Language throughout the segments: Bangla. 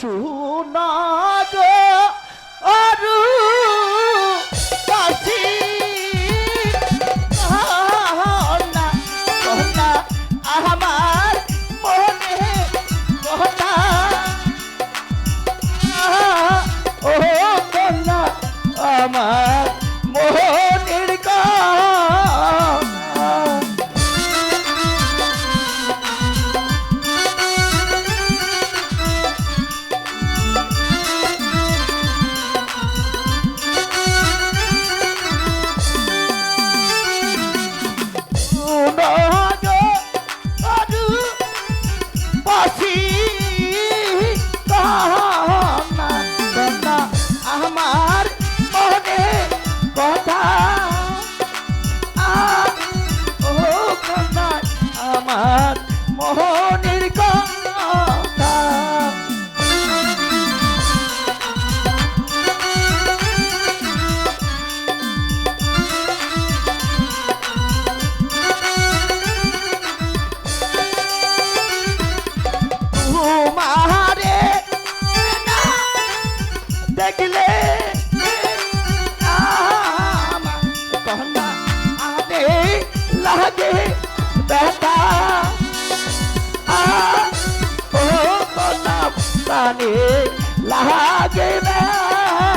শুনা लागे बेटा आ ओ ना लागे बेटा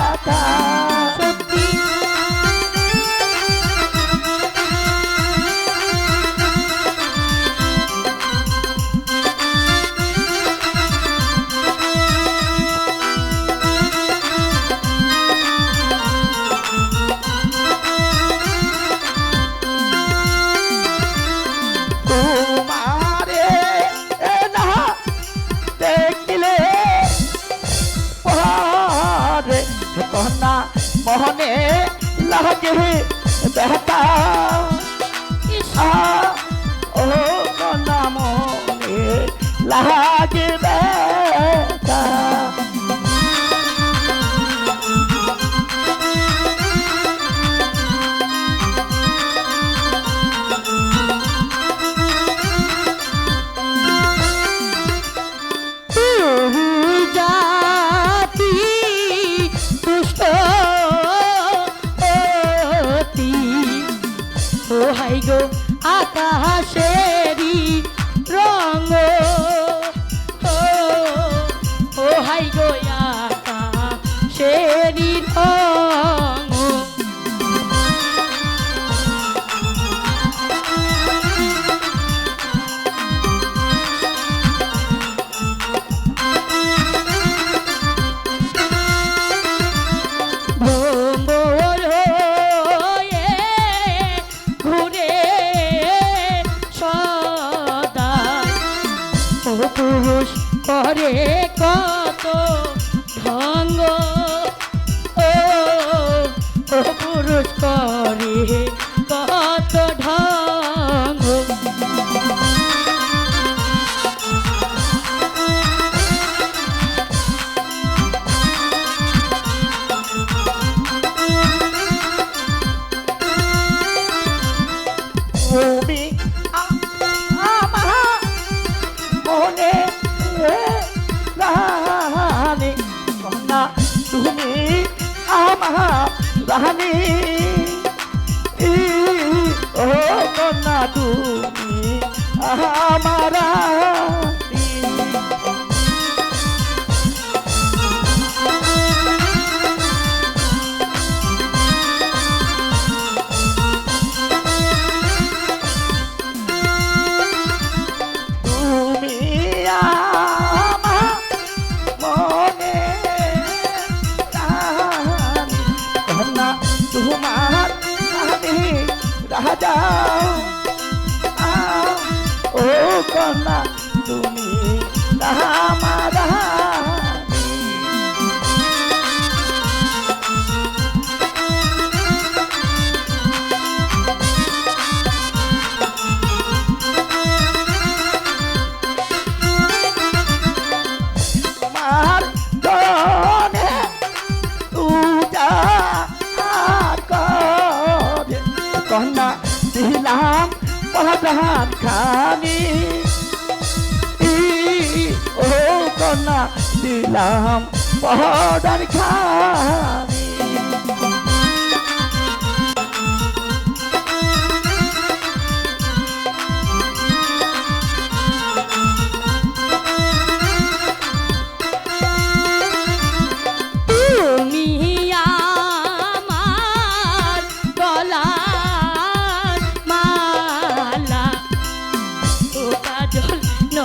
জানে লাগে রে দেখা ও নাম লাগে। রাহানি ও কন্যা তুমি আমার রাজা ও কন্যা তুমি রাজা কন্যা দিলাম পলাজাহান খানি। ও কন্যা দিলাম পহদার খান।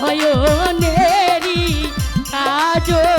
নয়নেরি কাজল